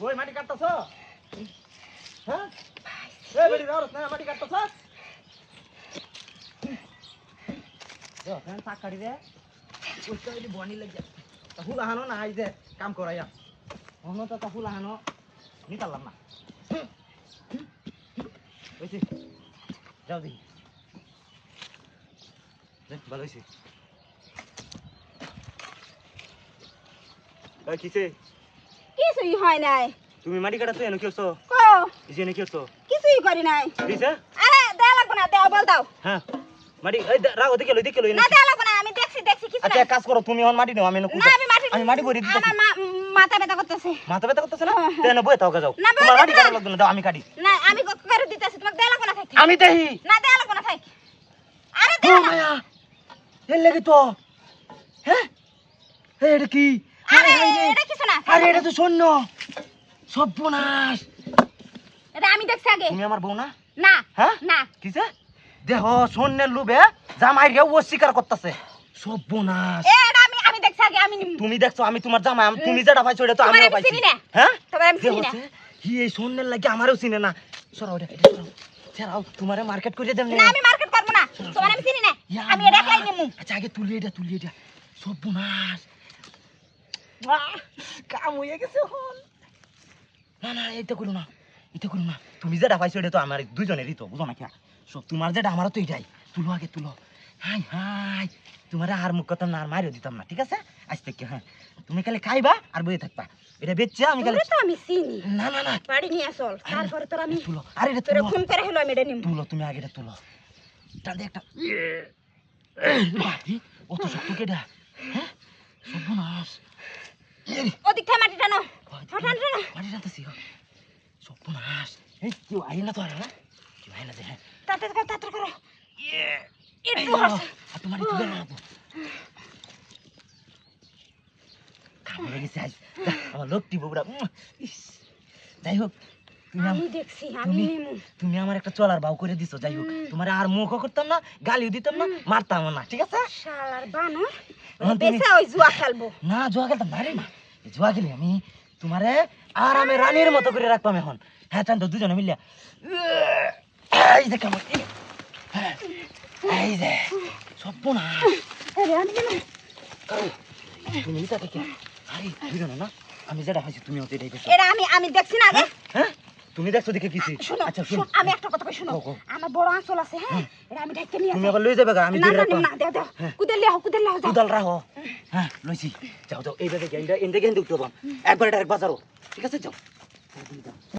ওইটা মাটি কাটতেছ হ্যাঁ এ বেড়ি রস না মাটি কাটতেছ দেখ ফ্যান তাক কাটি দে উস্তা যদি বনি লাগে তা ফুল আহানো না আই যে কাম করাইয়া অন্য তো তা ফুল আহানো নিতালাম না হয়েছে যাও দেখ ভালো হয়েছে। কিসে? কিছুই হয় নাই। তুমি মাটি কাটাছো এনে কি করছ? কো। এই যে এনে কিছুই করি নাই। দিছে? আরে দেয়া লাগবে না দেওয়া বল দাও। হ্যাঁ। মাটি এই রাখো দেখে লই দেখে লই না দেওয়া লাগবে না আমি দেখছি দেখছি কিছু আচ্ছা না এক কাজ করো তুমি মাটি নাও আমি না আমি মাটি আমি মাটি ভরে আমার মাথা ব্যথা করতেছে। মাথা ব্যথা করতেছে না? হ্যাঁ, হ্যাঁ। যাও। না, বয়ে তোমার মাটি কাটা না। লাগবে না দাও আমি কাটি। না আমি কত করে দিতেছি তোমাকে দেওয়া লাগবে না থাকি। আমি না লাগবে না আরে মায়া। এর লাগি তো হ্যাঁ এটা কি? আরে এটা আরে তো শূন্য সর্বনাশ। এটা আমি দেখছি আগে। তুমি আমার বউ না? না হ্যাঁ না। কিসে? দেহ লোভে জামাই রে অস্বীকার করতেছে। সর্বনাশ। এটা আমি আমি দেখছি আগে আমি তুমি দেখছ আমি তোমার জামাই তুমি যেটা পাইছো এটা তো আমিও আমি পাইছি। হ্যাঁ তোমার আমি চিনি না। হি এই স্বর্ণের লাগে আমারও চিনে না। সরাও এটা সরাও। তোমারে মার্কেট করে দেব না। আমি তোমার আমি চিনি না। আমি এটা খাই নিমু। আচ্ছা আগে তুলি এটা তুলি এটা সর্বনাশ। কাম হয়ে গেছে হল না না এটা করো না এটা করো না। তুমি যেটা পাইছো এটা তো আমার দুইজনেরই তো বুঝো না কি? সব তোমার যেটা আমারও তো এটাই তুলো আগে তুলো। Hi hi. তোমার আর মুখ কথা না আর মারিও দিতাম না ঠিক আছে? আজ থেকে হ্যাঁ। তুমি খালি খাইবা আর বয়ে থাকবা। এটা বেচছে আমি খালি তো আমি চিনি। না না না। বাড়ি নিয়ে আসল তারপরে তোর আমি তুলো। আরে এটা তোরে তুলো। ফোন করে হলো আমি এটা নিমু। তুলো তুমি আগে এটা তুলো। টান একটা। অত শক্ত কেডা হ্যাঁ? সর্বনাশ। ওদিক থেকে মাটি টানো টান টানো বাড়ি টানতেছি সর্বনাশ। এই কেউ আই না তো আর হ্যাঁ? কেউ আই না যে হ্যাঁ? তাড়াতাড়ি করো তাড়াতাড়ি করো। এই একটু হাসে আর তোমার একটু বেলা রাখব খাব লেগেছে আজ। আমার লোকটি বউরা উম, ইস, যাই হোক আম- দেখছি আমি তুমি নিমু তুমি আমার একটা চলার বাউ করে দিছো যাই হোক। তোমার আর মুখও করতাম না গালিও দিতাম না মারতাম না ঠিক আছে? শালার বানো বেসা ওই জুয়া খেলব। না জুয়া খেলতাম না রে মা। জুয়া খেলি আমি। তোমারে আরামে রানীর মতো করে রাখতাম এখন। হ্যাঁ টান তো দুজনে মিলিয়া। এই যে কেমন এই, হ্যাঁ, যে সব না। আরে তুমি নিতা কে আরে দুজনে না? আমি যেটা খাইছি তুমি ওতে এটাই করছ এটা আমি আমি দেখছি না আগে হ্যাঁ? তুমি দেখছ দেখে কিছু শোনো আচ্ছা শুন শুন। আমি একটা কথা কই শুনো। আমার বড় আঁচল আছে হ্যাঁ? এটা আমি ঢাকতে নিয়ে তুমি আবার লই যাবে গা, আমি না রাখো না দাও দাও। হ্যাঁ। কুদেল লিয়াও কুদেল যাও। দুদাল রাখো। হ্যাঁ লইছি। যাও যাও এইভাবে এন্ডে গেন্ডা বাম একবার ডাইরেক্ট বাজারও ঠিক আছে যাও।